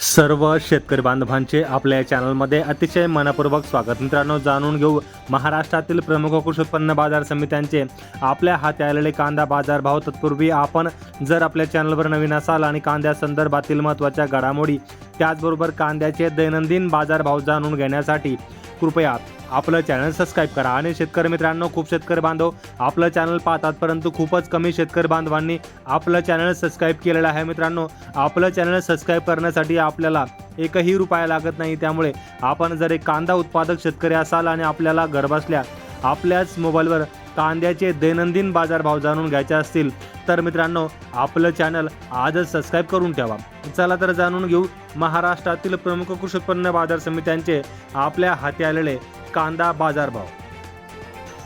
सर्व शेतकरी बांधवांचे आपल्या या चॅनलमध्ये अतिशय मनपूर्वक स्वागत. मित्रांनो जाणून घेऊ महाराष्ट्रातील प्रमुख कृषी उत्पन्न बाजार समित्यांचे आपल्या हाती आलेले कांदा बाजार भाव. तत्पूर्वी आपण जर आपल्या चॅनलवर नवीन असाल आणि कांद्या संदर्भातील महत्त्वाच्या घडामोडी त्याचबरोबर कांद्याचे दैनंदिन बाजारभाव जाणून घेण्यासाठी कृपया आपलं चॅनल सबस्क्राईब करा. आणि शेतकरी मित्रांनो खूप शेतकरी बांधव आपलं चॅनल पाहतात परंतु खूपच कमी शेतकरी बांधवांनी आपलं चॅनल सबस्क्राईब केलेलं आहे. मित्रांनो आपलं चॅनल सबस्क्राईब करण्यासाठी आपल्याला एकही रुपया लागत नाही. त्यामुळे आपण जर एक कांदा उत्पादक शेतकरी असाल आणि आपल्याला घरबसल्या आपल्याच मोबाईलवर कांद्याचे दैनंदिन बाजारभाव जाणून घ्यायचे असतील तर मित्रांनो आपलं चॅनल आजच सबस्क्राईब करून ठेवा. चला तर जाणून घेऊ महाराष्ट्रातील प्रमुख कृषी उत्पन्न बाजार समित्यांचे आपल्या हाती आलेले कांदा बाजारभाव.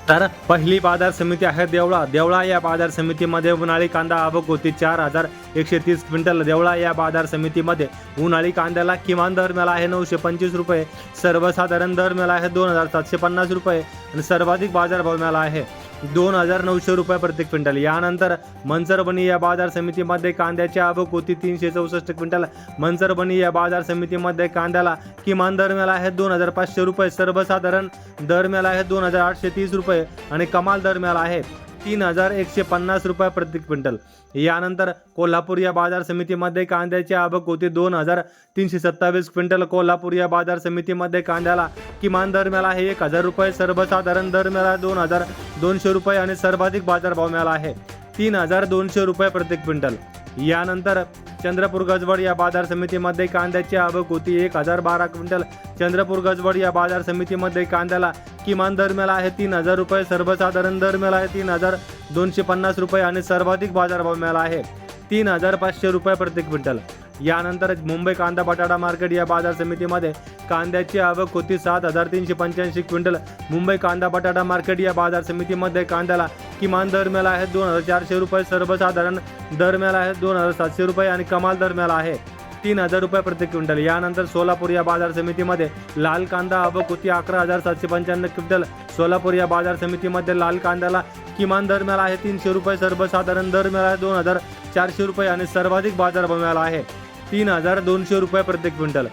तर पहिली बाजार समिती आहे देवळा. देवळा या बाजार समितीमध्ये उन्हाळी कांदा आवक होती चार हजार एकशे तीस क्विंटल. देवळा या बाजार समितीमध्ये उन्हाळी कांद्याला किमान दर मिळाला आहे नऊशे पंचवीस रुपये. सर्वसाधारण दर मिळाला आहे दोन हजार सातशे पन्नास रुपये. आणि सर्वाधिक बाजारभाव मिळाला आहे. दोन हजार नऊशे रुपये प्रति क्विंटल. यानंतर मनसरबनी या बाजार समितीमध्ये कांद्याची आवक होती तीनशे चौसष्ट क्विंटल. मनसरबनी या बाजार समितीमध्ये कांद्याला किमान दर मिळाला आहे दोन हजार पाचशे रुपये सर्वसाधारण दर मिळाला आहे दोन हजार आठशे तीस रुपये आणि कमाल दर मिळाला आहे तीन हजार एकशे पन्नास रुपये प्रति क्विंटल. यानंतर कोल्हापूर या बाजार समितीमध्ये कांद्याची आवक होती दोन हजार तीनशे सत्तावीस क्विंटल. कोल्हापूर या बाजार समितीमध्ये कांद्याला किमान दर मिळाला आहे एक हजार रुपये सर्वसाधारण दर मिळाला दोन हजार दोनशे रुपये आणि सर्वाधिक बाजारभाव मिळाला आहे तीन हजार दोनशे रुपये प्रति क्विंटल. यानंतर चंद्रपूर गजवड या बाजार समितीमध्ये कांद्याची आवक होती एक हजार बारा क्विंटल. चंद्रपूर गजवड या बाजार समितीमध्ये कांद्याला किमान दर मिळाला आहे तीन हजार रुपये सर्वसाधारण दर मिळाला आहे तीन हजार दोनशे पन्नास रुपये आणि सर्वाधिक बाजारभाव मिळाला आहे तीन हजार पाचशे रुपये प्रति क्विंटल. यानंतर मुंबई कांदा बटाटा मार्केट या बाजार समितीमध्ये कांद्याची आवक होती सात हजार तीनशे पंच्याऐंशी क्विंटल. मुंबई कांदा बटाटा मार्केट या बाजार समितीमध्ये कांद्याला किमान दर मिळाला आहे दोन हजार चारशे रुपये सर्वसाधारण दर मिळाला आहे दोन हजार सातशे रुपये आणि कमाल दर मिळाला आहे. तीन हजार रुपये प्रति क्विंटल. यानंतर सोलापूर या बाजार समितीमध्ये लाल कांदा आवक होती अकरा हजार सातशे पंच्याण्णव क्विंटल. सोलापूर या बाजार समितीमध्ये लाल कांद्याला किमान दर मिळाला आहे तीनशे रुपये सर्वसाधारण दर मिळाला आहे दोन हजार चारशे रुपये आणि सर्वाधिक बाजारभाव मिळाला आहे तीन हजार दोनशे रुपये प्रति क्विंटल.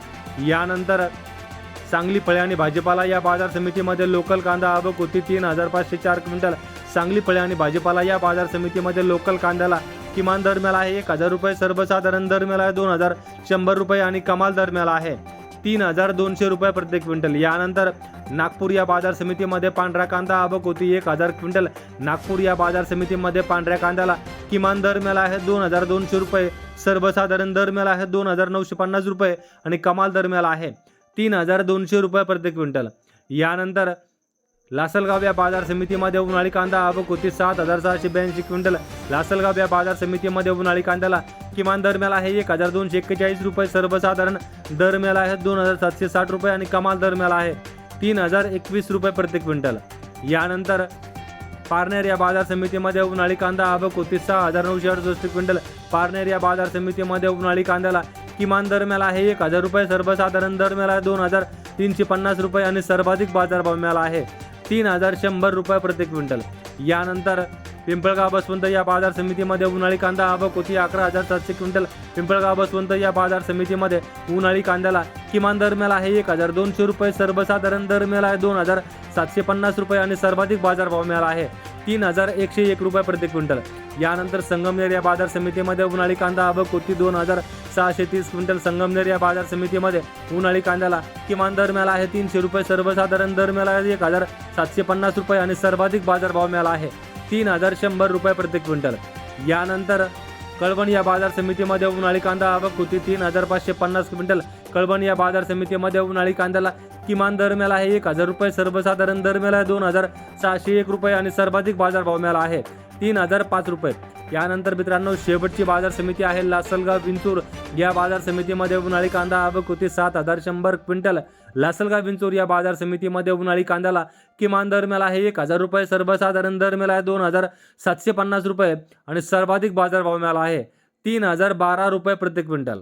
यानंतर सांगली फळे आणि भाजीपाला या बाजार समितीमध्ये लोकल कांदा आवक होती तीन हजार पाचशे चार क्विंटल. सांगली फळे आणि भाजीपाला या बाजार समितीमध्ये लोकल कांद्याला किमान दर मिळाला आहे. एक हजार रुपये सर्वसाधारण दर मिळाला आहे. दोन हजार शंभर रुपये आणि कमाल दर मिळाला आहे. तीन हजार दोनशे रुपये प्रति क्विंटल. यानंतर नागपूर या बाजार समितीमध्ये पांढरा कांदा आवक होती. एक हजार क्विंटल नागपूर या बाजार समितीमध्ये पांढऱ्या कांद्याला किमान दर मिळाला आहे. दोन हजार दोनशे रुपये सर्वसाधारण दर मिळाला आहे. दोन हजार नऊशे पन्नास रुपये आणि कमाल दर मिळाला आहे. तीन हजार दोनशे रुपये प्रति क्विंटल. यानंतर लासलगाव या बाजार समितीमध्ये उन्हाळी कांदा आवक होती. सात हजार सहाशे ब्याऐंशी क्विंटल. लासलगाव या बाजार समितीमध्ये उन्हाळी कांद्याला. किमान दर मिळाला आहे एक हजार दोनशे एक्केचाळीस रुपये सर्वसाधारण. दर मिळाला आहे दोन हजार सातशे साठ रुपये आणि कमाल दर मिळाला आहे तीन हजार एकवीस रुपये प्रति क्विंटल. यानंतर पारनेर या बाजार समितीमध्ये उन्हाळी कांदा आवक होती. सहा हजार नऊशे अडुसष्ट क्विंटल. पारनेर या बाजार समितीमध्ये उन्हाळी कांद्याला. किमान दर मिळाला आहे एक हजार रुपये सर्वसाधारण. दर मिळाला आहे दोन हजार तीनशे पन्नास रुपये आणि सर्वाधिक बाजारभाव मिळाला आहे. तीन हजार शंभर रुपये प्रति क्विंटल. यानंतर पिंपळगाव बसवंत या बाजार समितीमध्ये उन्हाळी कांदा आवक होती. अकरा हजार सातशे क्विंटल. पिंपळगाव बसवंत या बाजार समितीमध्ये उन्हाळी कांद्याला किमान दर मिळाला आहे एक हजार दोनशे रुपये सर्वसाधारण दर मिळाला आहे दोन हजार सातशे पन्नास रुपये आणि सर्वाधिक बाजारभाव मिळाला आहे. तीन हजार एकशे एक रुपये प्रति क्विंटल. यानंतर संगमनेर या बाजार समितीमध्ये उन्हाळी कांदा अभक कोटी दोन हजार सहाशे तीस क्विंटल. संगमनेर या बाजार समितीमध्ये उन्हाळी कांद्याला किमान दर मिळाला आहे तीनशे रुपये सर्वसाधारण दर मिळाला आहे एक हजार सातशे पन्नास रुपये आणि सर्वाधिक बाजारभाव मिळाला आहे तीन हजार शंभर रुपये प्रति क्विंटल. यानंतर कळवण या बाजार समितीमध्ये उन्हाळी कांदा आवक होती तीन हजार पाचशे पन्नास क्विंटल. कळवण या बाजार समितीमध्ये उन्हाळी कांद्याला किमान दर मिळाला आहे एक हजार रुपये सर्वसाधारण दर मिळाला आहे दोन हजार सहाशे एक रुपये आणि सर्वाधिक बाजारभाव मिळाला आहे तीन हजार पाच रुपये. यानंतर मित्रांनो शेवटची बाजार समिती आहे लासलगाव विंचूर. या बाजार समितीमध्ये उन्हाळी कांदा आवक होती सात हजार शंभर क्विंटल. लासलगाव विंचूर या बाजार समितीमध्ये उन्हाळी कांद्याला किमान दर मिळाला आहे एक हजार रुपये सर्वसाधारण दर मिळाला आहे दोन हजार सातशे पन्नास रुपये आणि सर्वाधिक बाजारभाव मिळाला आहे तीन हजार बारा रुपये प्रति क्विंटल.